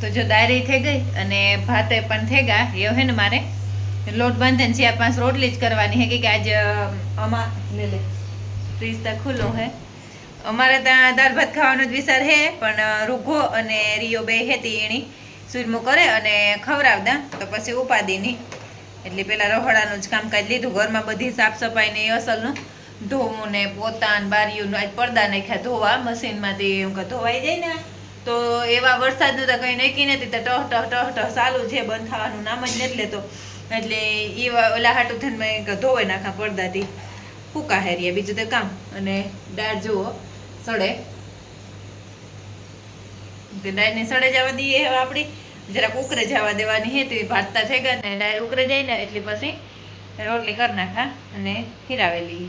તો જો દારી થઈ ગઈ અને ભાતે પણ થઈ ગયા એ હે ને મારે? લોટ બાંધે ચાર પાંચ રોટલી જ કરવાની હે, કે આજ, અમા લે લે ફ્રીજ તો ખુલ્લું હે. અમારે ત્યાં દાળ ભાત ખાવાનો જ વિચાર હે, પણ રૂઘો અને રિયો બે હેતી એની. સુરમું કરે અને ખવડાવતા, તો પછી ઉપાદીની એટલે પેલા રહોડાનું જ કામકાજ લીધું, ઘરમાં બધી સાફ સફાઈ ને અસલનું. ધોવું ને પોતાન બારીયું આજ પડદા નાખ્યા ધોવા, મશીનમાંથી એમ કે ધોવાઈ જાય ને તો એવા વરસાદનું તો કંઈ નક્કી નથી, તો ટહ ટહ ટહ ટહ ચાલુ છે, બંધ થવાનું નામ જ નથી લેતો. એટલે એ ઓલા હાટું થઈને મેં ધોવાઈ નાખા પડદાથી. ફૂકા હેરીએ બીજું તો કામ. અને દાળ જુઓ, સડે. તે દાળને સડે જવા દઈએ હવે આપણી. જરાક ઉકરે જવા દેવાની હે, તે ભાતતા થઈ ગયા ને ડાળ ઉકરે જાય ને, એટલે પછી રોટલી કરી નાખા અને ખીરાવેલી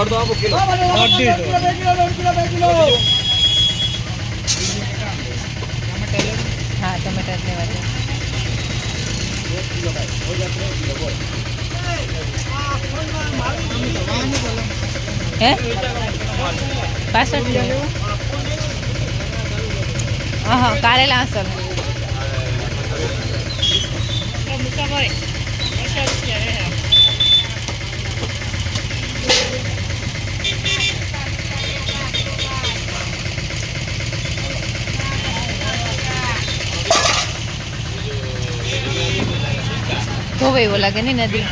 અડધો આપો કિલો. અડધી બે કિલો દોઢ કિલો બે કિલો. હા ટમેટા લેવા દે હે? પાસઠ હા હા કારેલા અસર ધોવે એવો લાગે ને નદી.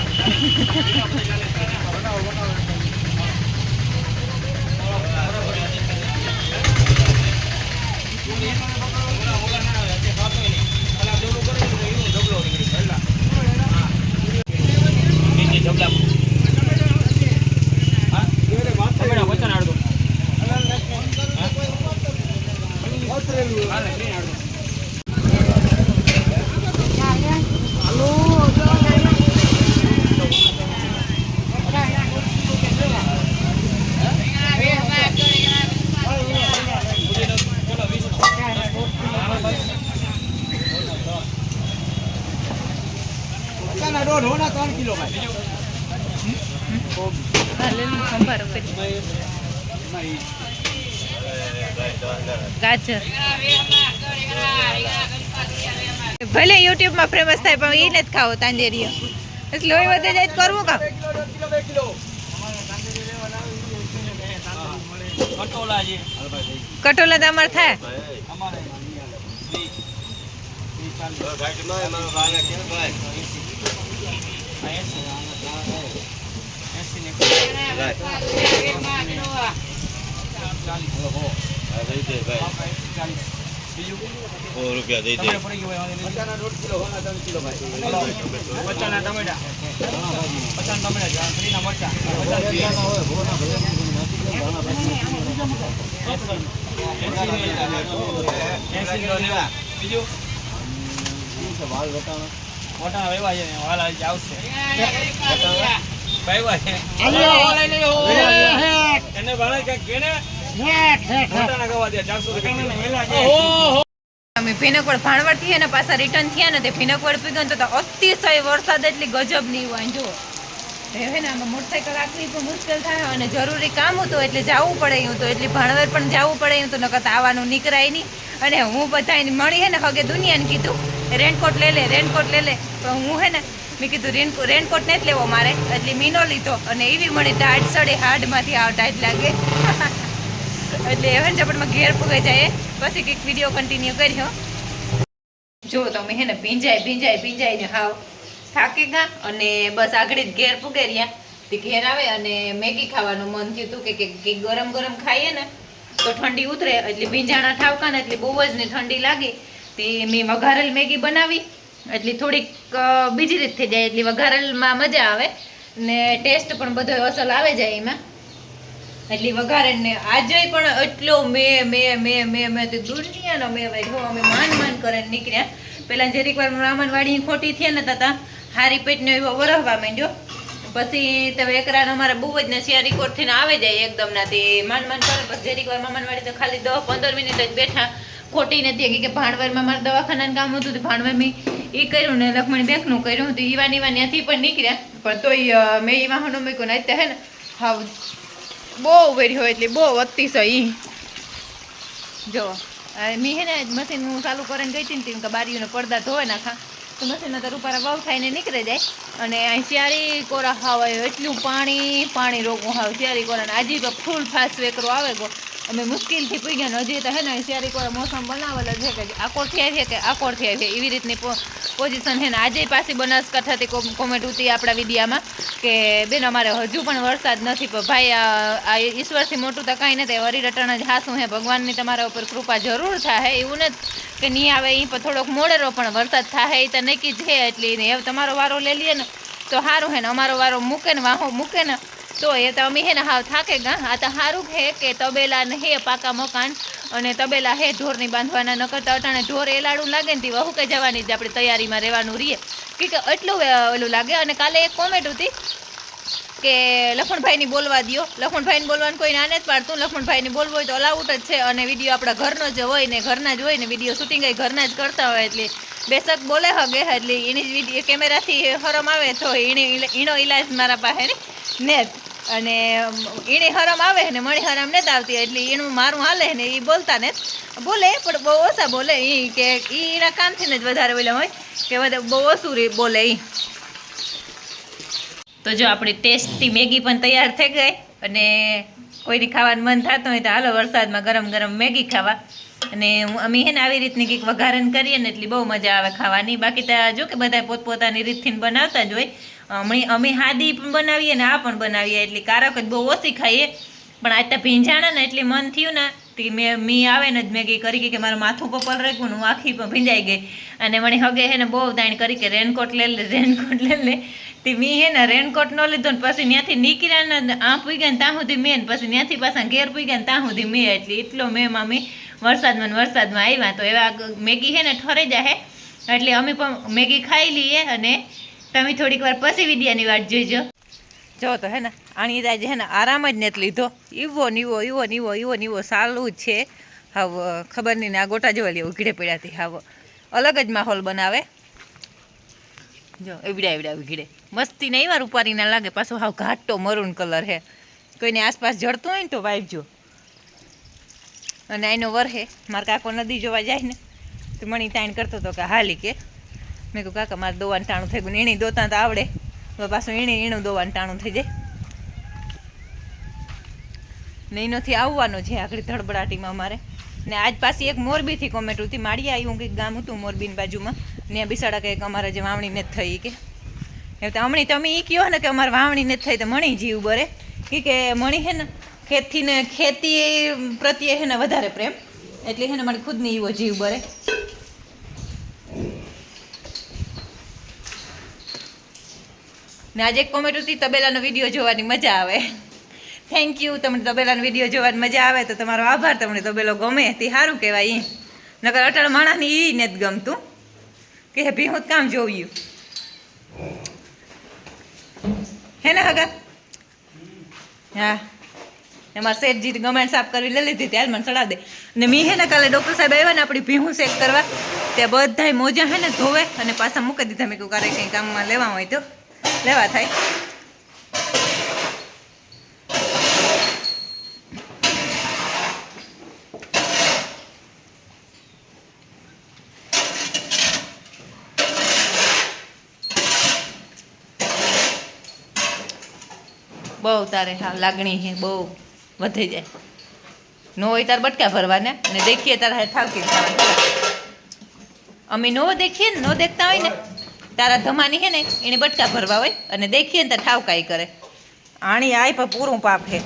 બટાકાના દોઢ હોના ત્રણ કિલો ભાઈ સંભારો કરી ગાજર ભલે યુટ્યુબમાં ફેમસ થાય, પણ એ નથી ખાવો તાંજેરીઓ. એટલે લોહી વધે જાય તો કરવું કામ? બે કિલો દોઢ કિલો બે કિલો કટોલા છે કટોલા તો અમારે. થાય અમારે. રૂપિયા દઈ નહીં. પચાસના ટમેટા પચાસ ટમેટા ફ્રીના મરચાં. પચાસ પીસ. એંસી કિલો લેવા. બીજું વટાણા વેવા છે. વાલ આવી. આવશે વાવ્યા છે એને ભાડે કાંઈક કેને વટાણા ગવા દે ચારસો રૂપિયા અમે ભીનકવડ ભાણવડથી પાછા રિટર્ન થયા ને તે ભીનકવડ પીગન તો અતિશય વરસાદ એટલી ગજબની હોય જો હે ને આમાં રાખવી પણ મુશ્કેલ થાય અને જરૂરી કામ હતું એટલે જવું પડે એવું તો એટલે ભાણવડ પણ જવું પડે તો નકર આવવાનું નીકળાય નહીં. અને હું બધાને મળી હે ને હગે દુનિયાને કીધું. રેનકોટ લઈ લે, રેનકોટ લઈ લે. પણ હું હે ને, મેં કીધું રેનકો રેનકોટ નથી લેવો મારે. એટલે મીનો લીધો અને એવી મળી ટાઢ સડે હાડમાંથી આવ ટાઈટ લાગે. એટલે હવે ઝપટમાં ઘેર પુગાઈ જાય પછી કંઈક વીડિયો કન્ટિન્યુ કર્યો જો તમે હે ને ભીંજાય ભીંજાય ભીંજાય ને હાવ થાકી ગયા અને બસ આગળ જ ઘેર પુગાઈ રહ્યા. તે ઘેર આવે અને મેગી ખાવાનું મન થયું હતું કે કે કે ગરમ ગરમ ખાઈએ ને, તો ઠંડી ઉતરે. એટલે ભીંજાણા ઠાવકા ને એટલે બહુ જ ને ઠંડી લાગી. તે મેં વઘારેલ મેગી બનાવી. એટલે થોડીક બીજી રીત થઈ જાય, એટલે વઘારેલમાં મજા આવે. ને ટેસ્ટ પણ બધો અસલ આવે જાય એમાં. એટલી વઘારે ને આજે પણ એટલો મે મે મે મે મે તે દુનિયાનો મે ભાઈ હો અમે માન માન કરે નીકળ્યા. પહેલાં જરીક વાર રામન વાડી ખોટી થઈ ને તા હારી પેટને એવો વરહવા માંડ્યો. પછી તમે વેકરાનો અમારે બહુ જ ને રેકોર્ડ થઈને આવે જાય એકદમ ના, તે માન માન કરે. પછી જરીક વાર મામાનવાડી તો ખાલી દસ પંદર મિનિટ જ બેઠા. ખોટી નથી કે ભાણવરમાં મારે દવાખાનાનું કામ હતું તો ભાણવરમાં એ કર્યું ને લખમણી બેંકનું કર્યું હતું. ઈવા નીવા ત્યાંથી પણ નીકળ્યા. પણ તોય મેં ઈ વાહનો મૂક્યું ને હે ને, હાવ બહુ વેરી એટલે બહુ અતિશય ઈ. જો મેં હે ને, મશીન હું ચાલુ કરીને ગઈ હતી ને તેમ કે બારીઓને પડદા ધોવે નાખા. તો મશીનના તો ઉપર વાવ થઈને નીકળી જાય. અને અહીં શિયાળી કોરા આવ્યો એટલું પાણી પાણી રોગવું હાવ. શિયાળી કોરા આજે તો ફૂલ ફાસ્ટ વેકરો આવે ગો. અમે મુશ્કેલથી પી ગયા હજી તો હે ને ત્યારે કોરા મોસમ બનાવેલો છે કે આકોરથી આવી છે કે આકોરથી આવી છે, એવી રીતની પોઝિશન છે ને આજે પાછી બનાસકાંઠાથી કોમેન્ટ ઉતી આપણા વિદ્યામાં કે બેન અમારે હજુ પણ વરસાદ નથી, પણ ભાઈ આ ઈશ્વરથી મોટું તો કાંઈ નથી વરી જ હાસું હે, ભગવાનની તમારા ઉપર કૃપા જરૂર થાય એવું નથી કે નહીં આવે એ પણ થોડોક મોડેરો પણ વરસાદ થાય એ તો નક્કી છે એટલે તમારો વારો લઈ લઈએ ને, તો સારું હે ને, અમારો વારો મૂકે ને, વાહો મૂકે ને તો એ તો અમે હે ને હાવ થાકે ગા. આ તો સારું હે કે તબેલા ને હે પાકા મકાન અને તબેલા હે ઢોરની બાંધવાના ન કરતા અટાણે ઢોર એલાડું લાગે ને તે વહુ કે જવાની જ આપણે તૈયારીમાં રહેવાનું રહીએ. કે એટલું ઓલું લાગે. અને કાલે એક કોમેન્ટ હતી કે લખમણભાઈની બોલવા દ્યો. લખણભાઈને બોલવાનું કોઈ નાને જ પાડતું. લખણભાઈને બોલવું હોય તો અલાઉટ જ છે. અને વીડિયો આપણા ઘરનો જ હોય ને ઘરના જ હોય ને વીડિયો શૂટિંગ ઘરના જ કરતા હોય એટલે બેશક બોલે હગે. એટલે એની જ વીડિયો કેમેરાથી હરમ આવે તો એણે ઈણો ઇલાજ મારા પાસે ને નેત અને એણે હરમ આવે ને મણી હરમ નથી આવતી, એટલે એનું મારું હાલે ને એ બોલતા ને. બોલે, પણ બહુ ઓછા બોલે એ કે એના કામથી ને જ વધારે બોલે હોય, કે બધા બહુ ઓછું બોલે એ તો જો આપણી ટેસ્ટી મેગી પણ તૈયાર થઈ ગઈ, અને કોઈને ખાવાનું મન થતું હોય તો હાલો વરસાદમાં ગરમ ગરમ મેગી ખાવા. અને અમે હે ને આવી રીતની કંઈક વઘારણ કરીએ ને એટલી બહુ મજા આવે ખાવાની. બાકી તો જો કે બધા પોતપોતાની રીતથી બનાવતા જ હોય અમે અમે હાદી પણ બનાવીએ ને આ પણ બનાવીએ. એટલી કારક જ બહુ ઓછી ખાઈએ. પણ આજ તો ભીંજાણા ને એટલે મન થયું ને, તે મેં, મી આવે ને જ મેગી કરી કે મારું માથું પપલ રાખ્યું હું આખી પણ ભીંજાઈ ગઈ. અને મને હગે હે ને બહુ દાણ કરી કે રેનકોટ લે લે રેનકોટ લે લે. તે મી હે ને રેનકોટ ન લીધો ને પછી ત્યાંથી નીકળ્યા ને આ પૂગ્યા ને ત્યાં સુધી મેં પછી ત્યાંથી પાછા ઘેર પૂગ્યા ને ત્યાં સુધી મેં. એટલે એટલો મેં મામી વરસાદમાં ને વરસાદમાં આવ્યા. તો એવા મેગી હે ને ઠરે જાય એટલે અમે પણ મેગી ખાઈ લઈએ અને તમે થોડીક વાર પછી વિદ્યાની વાત જોઈજો. જો તો હે ને, આની આજે હે ને આરામ જ નથી લીધો. ઈવો નીવો ઈવો નીવો ઈવો નીવો સારું છે. હવે ખબર નહીં આ ગોટા જોવા લેવું ઉઘડે પડ્યાથી હવે. અલગ જ માહોલ બનાવે. જો, એવડા એવડા, ઉઘડે. મસ્તી નહીં વાર ઉપારી ના લાગે, પાછો હાવ ઘાટો મરૂન કલર હે. કોઈને આસપાસ જડતું હોય ને તો વાઈજો અને આનો વર હે, મારા કાકો નદી જોવા જાય ને, તો મણી તાણ કરતો હતો કે હાલી કે. મેં કહ્યું કાકા, મારે દોવાનું ટાણું થઈ ગયું એણી દોતા તો આવડે. હવે પાછું એણે એનું દોવાનું ટાણું થઈ જાય. ને એનોથી આવવાનો છે આગળ ધડબડાટીમાં અમારે. ને આજ પાછી એક મોરબીથી કોમેન્ટ હતી માળી આવ્યું કંઈક ગામ હતું મોરબીની બાજુમાં. ને બિસાડા કંઈક અમારે જે વાવણી નથી થઈ કે. એમ તો હમણી તમે એ કહો ને કે અમારે વાવણી નથી થઈ તો મણી જીવ બરે. કે મણી હે ને ખેતી ને ખેતી પ્રત્યે હે ને વધારે પ્રેમ. એટલે હે ને મને ખુદની એવો જીવ બરે. ને આજે એક કોમેન્ટ હતી તબેલાનો વીડિયો જોવાની મજા આવે. થેન્ક યુ તમને તબેલાનો વીડિયો જોવાની મજા આવે તો તમારો આભાર. તમને તબેલો ગમે તે સારું કહેવાય એ નકર અટાણ માણસને ને નથી ગમતું. કે હે ભીહું કામ જોયું હે ને હગા? હા. એમાં શેઠજી ગમે સાફ કરવી લઈ લીધી ત્યારે મને સડા દે. ને મી હે ને કાલે ડૉક્ટર સાહેબ આવ્યા ને આપણી ભીહું શેક કરવા. તે બધાય મોજા હે ને ધોવે અને પાછા મૂકી દીધા. મેં કહ્યું કારે કંઈ કામમાં લેવા હોય તો. લેવા થાય. બહુ તારે હા, લાગણી છે, બહુ વધી જાય. નો હોય તાર બટકા ભરવાને અને દેખીએ તારા ઠાવકી ખાવાનું અમે નો દેખીએ ને, નો દેખતા હોય ને તારા ધમાની હે ને એને બટકા ભરવા હોય અને દેખીએ ને તો ઠાવકાઈ કરે. આણી આય પણ પૂરું પાપ છે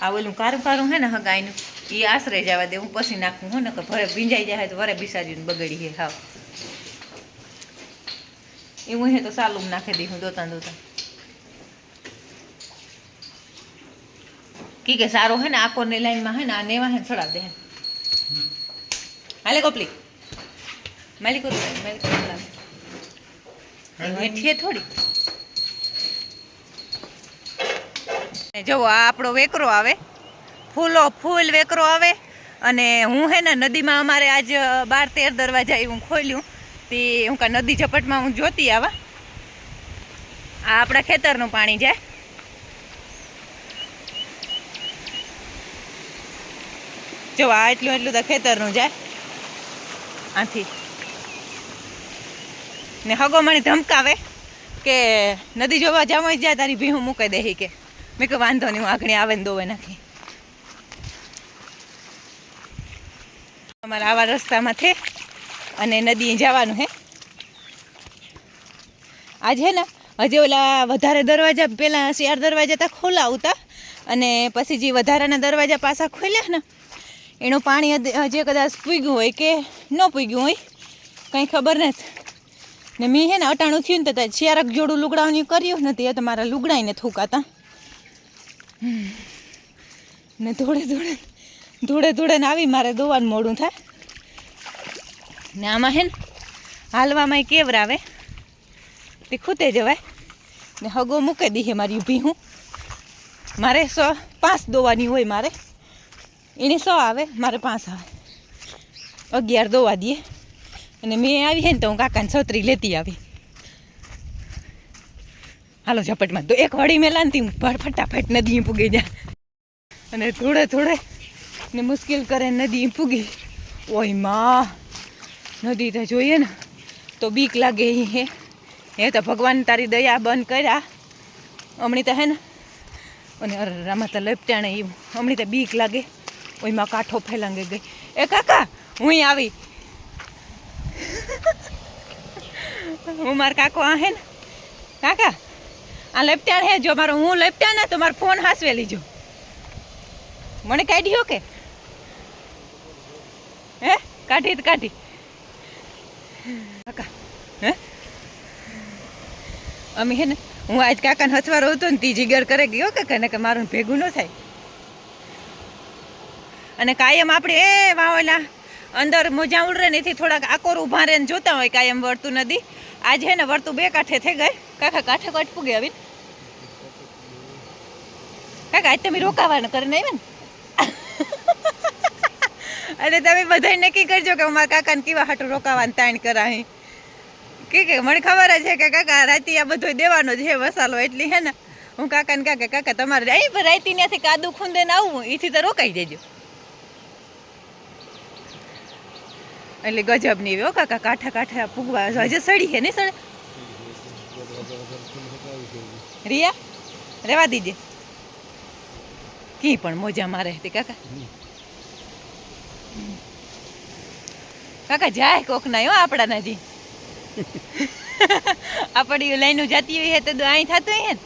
આ ઓલું કારું કારું હે ને હગાઈનું એ આશરે જવા દેવું પછી નાખવું હું ને કે ભરે ભીંજાઈ જાય તો ભરે બિસાડીને બગડી હે, હાવ. એવું હે તો સાલું નાખી દઈ હું દોતા દોતા કી કે સારો હે ને આકોરની લાઈનમાં હે ને આ નેવા હે ચડાવ દે હે. હાલે કોપલી માલી કરું માલી કરું ચડાવ હેઠીએ થોડી. જુઓ આ આપણો વેકરો આવે. ફૂલો ફૂલ વેકરો આવે. અને હું હે ને નદીમાં અમારે આજ બાર તેર દરવાજા એવું ખોલ્યું. તે હું કા નદી ઝપટમાં હું જોતી આવા. આ આપણા ખેતરનું પાણી જાય. જો આ એટલું એટલું તો ખેતરનું જાય. આથી. ને હગો મને ધમકાવે કે નદી જોવા જવા જાય, તારી ભીહું મૂકી દે કે. મેં કહ્યું વાંધો નહીં, હું આગળ આવે ને દોવે નાખી. અમારા આવા રસ્તામાંથી અને નદી જવાનું હે. આજે ને, હજી ઓલા વધારે દરવાજા, પેલા શિયાળ દરવાજા તા ખોલાવતા અને પછી જે વધારાના દરવાજા પાછા ખોલ્યા ને એનું પાણી હજી કદાચ પૂગ્યું હોય કે ન પૂગ્યું હોય, કંઈ ખબર નથી. ને મેં હે ને અટાણું થયું ને તો શિયારક જોડું લુગડાવની કર્યું નથી, એ તો મારા લુગડાઈને થૂકાતા. ને ધોળે ધોળે ધોળે ધોળે ને આવી મારે દોવાનું મોડું થાય. ને આમાં હે ને હાલવામાં કેવરાવે તે ખૂતે જવાય. ને હગો મૂકી દઈએ મારી ઊભી હું. મારે સો પાંચ દોવાની હોય મારે. એની સો આવે, મારે પાંચ આવે. અગિયાર દોવા દઈએ. અને મેં આવી હે ને તો હું કાકાને છત્રી લેતી આવી. હાલો, ઝપટમાં તો એક વળી મેં લાંતી ભર ફટાફટ નદી પૂગી જાય અને થોડે થોડે ને મુશ્કેલ કરે નદી પૂગી. ઓયમાં, નદી તો જોઈએ ને, તો બીક લાગે હે. હે તો ભગવાન તારી દયા બંધ કર્યા. હમણી તો હે ને, અને અરે રામા તો લપટાણે એવું હમણી તો બીક લાગે. ઓયમાં કાંઠો ફેલાંગે ગઈ. એ કાકા, હું આવી. હું મારા કાકો આ હે ને? કાકા, આ લેપટાણ હે જો મારો, હું લેપટાણ ને તો મારો ફોન હાસવે લીજો. મને કાઢ્યો કે? હે? કાઢી કાઢી. કાકા, હે? અમે હે ને, હું આજ કાકાને હથવારો હતો ને તી જીગર કરે ગયો કાકા ને કે મારું ભેગું ન થાય. અને કાયમ આપણે, એ વાવેલા, અંદર મોજા ઉડરે ને એથી થોડાક આકોર ઊભા રહીને જોતા હોય કાયમ વળતું નદી. આજે હે ને વળતું બે કાંઠે થઈ ગઈ. કાકા કાંઠે કાંઠ પૂગે આવીને. કાકા, આજ તમે રોકાવાનું કરીને આવ્યા ને. અને તમે બધાય નક્કી કરજો કે હું મારા કાકાને કેવા હાટું રોકાવાનું તાણ કરાવી કે કે, મને ખબર છે કે કાકા, રાતે આ બધો દેવાનો છે મસાલો એટલી, હે ને? હું કાકાને કાકા કાકા, તમારે રાતી ત્યાંથી કાદુ ખૂંદે ને આવું એથી તો રોકાઈ જજો. એટલે ગજબની હો કાકા કાંઠા કાંઠા પૂગવા હજે સડી છે નહીં સડે રિયા રેવા દીજે. કી પણ મોજા મારે તે કાકા. કાકા જાય કોક ના હો આપણા નજી આપણી લાઈનો જતી હોય તો અહીં થતું હોય ને.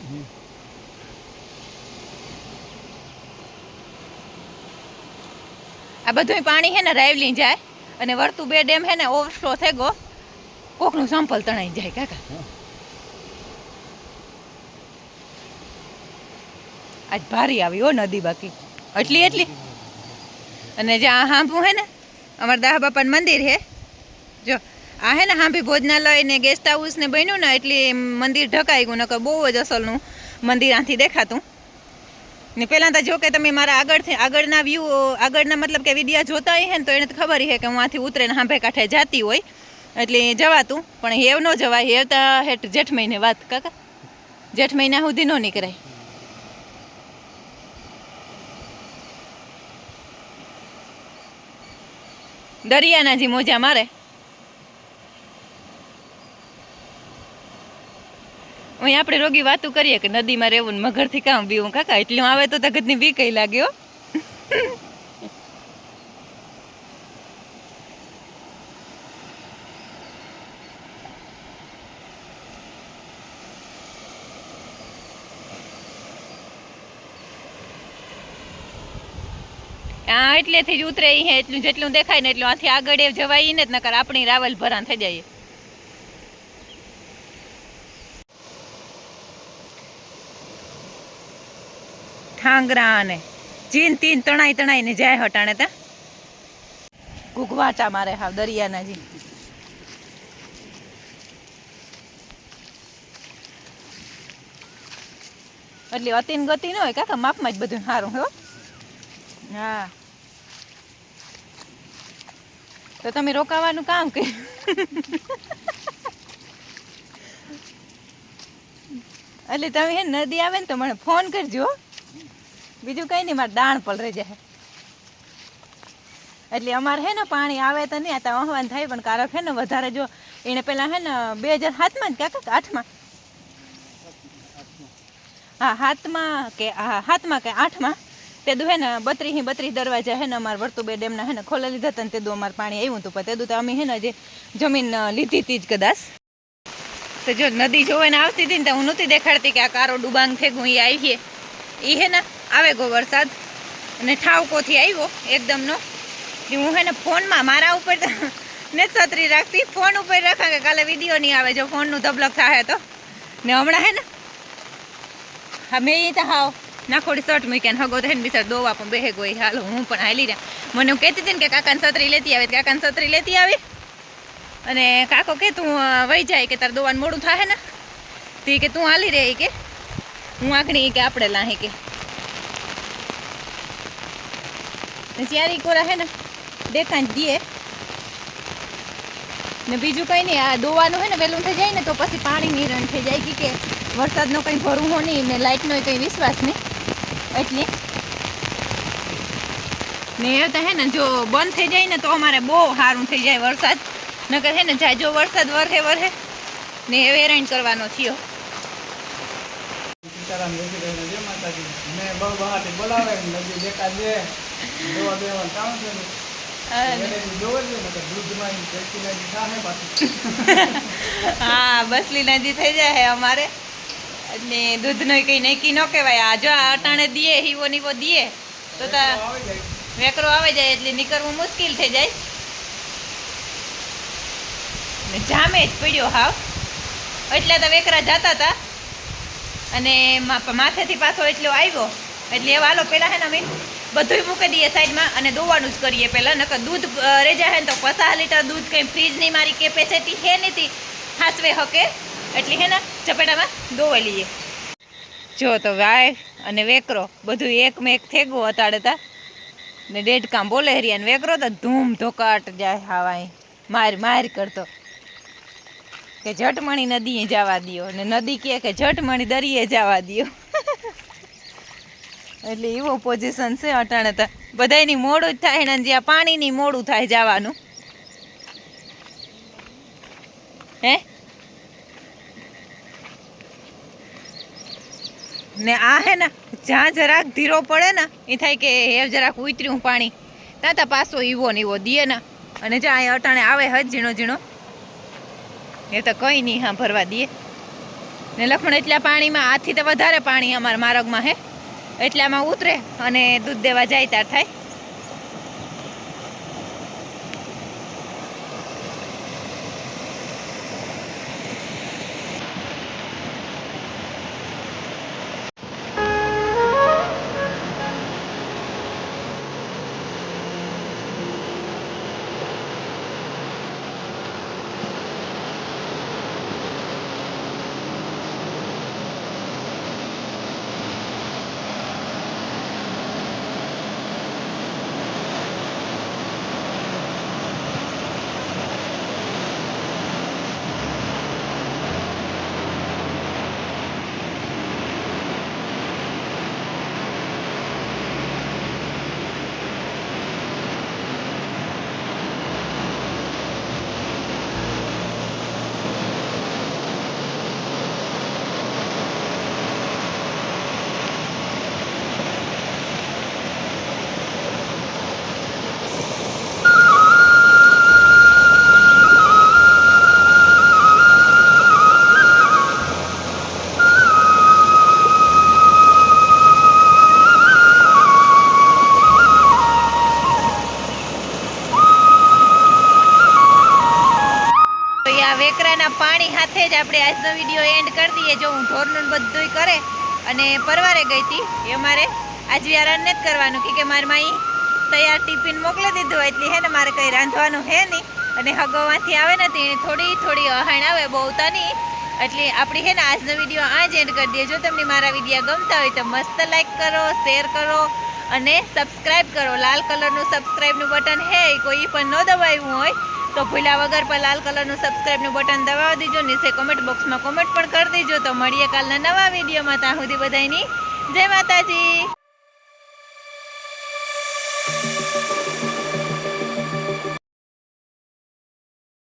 આ બધું પાણી છે ને રાઈવલી જાય. અને વર્તુ બે ડેમ છે ને, ઓવરફ્લો થઈ ગયો. કોકનું સંપલ તણાઈ જાય કાકા. આજ ભારી આવી હો નદી બાકી. એટલી એટલી. અને જે આ હાંભું હે ને, અમારા દાહ બાપાનું મંદિર હે. જો, આ હે ને હાંભી ભોજનાલય ને ગેસ્ટ હાઉસ ને બન્યું ને, એટલે મંદિર ઢકાઈ ગયું, નકર બહુ જ અસલનું મંદિર આથી દેખાતું. ને પહેલાં તો જો કે તમે મારા આગળથી આગળના વ્યૂ આગળના મતલબ કે વિડીયા જોતા હોય ને તો એને તો ખબર છે કે હું આથી ઉતરે ને હાંભે કાંઠે જાતી હોય. એટલે જવાતું, પણ હેવ ન જવાય, હેવ તો હેઠ જેઠ મહિને વાત, કાકા. જેઠ મહિના સુધી ન નીકળાય. દરિયાના જે મોજા મારે. અહીં આપણે રોગી વાતું કરીએ કે નદીમાં રહેવું ને મગરથી કામ બીવું. કાકા, એટલે આવે તો તગતની બી કઈ લાગ્યો આ એટલેથી જ ઉતરે એટલું જેટલું દેખાય ને એટલું આથી આગળ એ જવાય ને જ, નકર આપણી રાવલ ભરાન થઈ જાય ઠાંગરા ને ચીન તીન તણાઈ તણાઈ ને જાય હટાણે તા. ઘૂઘવાટા મારે હા દરિયાના જી. એટલે અતિન ગતિ ન હોય કાકા માપમાં જ બધું સારું હો. હા. તો તમે રોકાવાનું કામ કર્યું. એટલે તમે નદી આવે ને તો મને ફોન કરજો. બીજું કઈ નહીં મારે દાણ પલરે જાય એટલે અમારે હે ને પાણી આવે તો નહીં, આ તો આહવાન થાય, પણ કારક હે ને વધારે જો, એને પેલા હે ને બે હજાર સાતમાં જ કાકા, આઠમાં? હા હાથમાં કે હાથમાં કે આઠમાં? તે દુ હે ને બત્રીસ બત્રીસ દરવાજા હે ને અમારે વર્તુબે ડેમના હે ને ખોલે લીધા હતા ને તે દુ અમારે પાણી આવ્યું હતું, પણ તે દુ તો અમે હે ને જે જમીન લીધી હતી જ કદાચ. તો જો નદી જોવે ને આવતી હતી ને તો હું નહોતી દેખાડતી કે આ કારો ડુબાંગ થેગું એ આવીએ. એ હે ને આવે ગો વરસાદ. અને ઠાવકોથી આવ્યો એકદમનો. હું હે ને ફોનમાં મારા ઉપર ને છત્રી રાખતી, ફોન ઉપર રાખા કે કાલે વીડિયો નહીં આવે, જો ફોનનું ધબલક થાય તો. ને હમણાં હે ને, હા, મેં એ તો હાવ નાખોડી શર્ટ મૂક્યા ને હગો થઈને બિચાર દોવા પણ બેહે ગઈ હાલો, હું પણ હાલી રહ્યા. મને હું કહેતી હતી ને કે કાકાને છત્રી લેતી આવે, કાકાને છત્રી લેતી આવી. અને કાકો કે, તું વહી જાય કે તારે દોવાનું મોડું થાય ને? તે કે, તું હાલી રહે કે, હું આંકડી કે, આપણે લાહી કે ને ચારી કોરા હે ને દેખાણ દે ને બીજું કંઈ નહીં આ દોવાનું હે ને, વહેલું થઈ જાય ને, તો પછી પાણી નિરણ થઈ જાય. કે વરસાદનો કંઈ ભરવું નહીં, ને લાઇટનો કંઈ વિશ્વાસ નહીં. એટલે ને એ તો હે ને, જો બંધ થઈ જાય ને, તો અમારે બહુ સારું થઈ જાય વરસાદ. નકર હે ને જાય જો વરસાદ વરહે વરહે, ને એ વેરાણ કરવાનો થયો. બોલાવે નદી દેખા હા. બસલી નદી થઈ જાય અમારે. અને દૂધનો કંઈ નક્કી ન કહેવાય. આ જો આ અટાણે દીએ હીવો નીવો દીએ તો વેકરો આવી જાય. એટલે નીકળવું મુશ્કેલ થઈ જાય. ને જામે જ પડ્યો હાવ. એટલે તો વેકરા જતા હતા અને માથેથી પાછો એટલો આવ્યો. એટલે એ વાલો પેલા હે ને અમે? બધુંય મૂકી દઈએ સાઈડમાં અને દોવાનું જ કરીએ પહેલાં, નકર દૂધ રેજા હે ને તો પચાસ લીટર દૂધ કંઈ ફ્રીજની મારી કેપેસિટી હે નથી હાસવે હકે. એટલે હે ને ચપેટામાં દોવા લઈએ. જો તો વાય અને વેકરો બધું એકમેક થેગું અતાડતા ને ડેડકામ બોલે હરિયા ને વેકરો તો ધૂમ ધોકાટ જાય હાવાય. માર માર કરતો. કે જટમણી નદીએ જવા દો ને નદી કહે કે જટમણી દરિયે જવા દ્યો. એટલે એવો પોઝિશન છે અટાણે તો. બધાની મોડું જ થાય ને જ્યાં પાણીની મોડું થાય જવાનું. હે? ને આ હે ને, જ્યાં જરાક ધીરો પડે ને, એ થાય કે હે જરાક ઉતર્યું પાણી. ત્યાં ત્યાં પાછો ઈવો ને ઈવો દીએ ને, અને જ્યાં અટાણે આવે હજ ઝીણો ઝીણો, એ તો કંઈ નહીં, હા, ભરવા દઈએ ને લખણ એટલા પાણીમાં, આથી તો વધારે પાણી અમારા માર્ગમાં હે? એટલામાં ઉતરે અને દૂધ દેવા જાય ત્યાં થાય. હાથે જ આપણે આજનો વીડિયો એન્ડ કરી દઈએ. જો હું ઢોરનું બધુંય કરે અને પરવારે ગઈ હતી, એ મારે આજ વ્યારાન જ કરવાનું. કે મારે માઈ તૈયાર ટિફિન મોકલી દીધું એટલે હે ને મારે કંઈ રાંધવાનું હે નહીં. અને હગવાથી આવે નથી તેને થોડી થોડી અહાણ આવે, બહુ તો નહીં. એટલે આપણી હે ને આજનો વીડિયો આ જ એન્ડ કરી દઈએ. જો તમને મારા વીડિયો ગમતા હોય તો મસ્ત લાઈક કરો શેર કરો અને સબસ્ક્રાઈબ કરો. લાલ કલરનું સબસ્ક્રાઈબનું બટન હે કોઈ પણ ન દબાવ્યું હોય તો ભૂલ્યા વગર પર લાલ કલરનું સબસ્ક્રાઇબનું બટન દબાવી દીજો, નીચે કોમેન્ટ બોક્સમાં કોમેન્ટ પણ કરી દેજો. તો મળીએ કાલના નવા વિડીયોમાં ત્યાં સુધી બધાની જય માતાજી.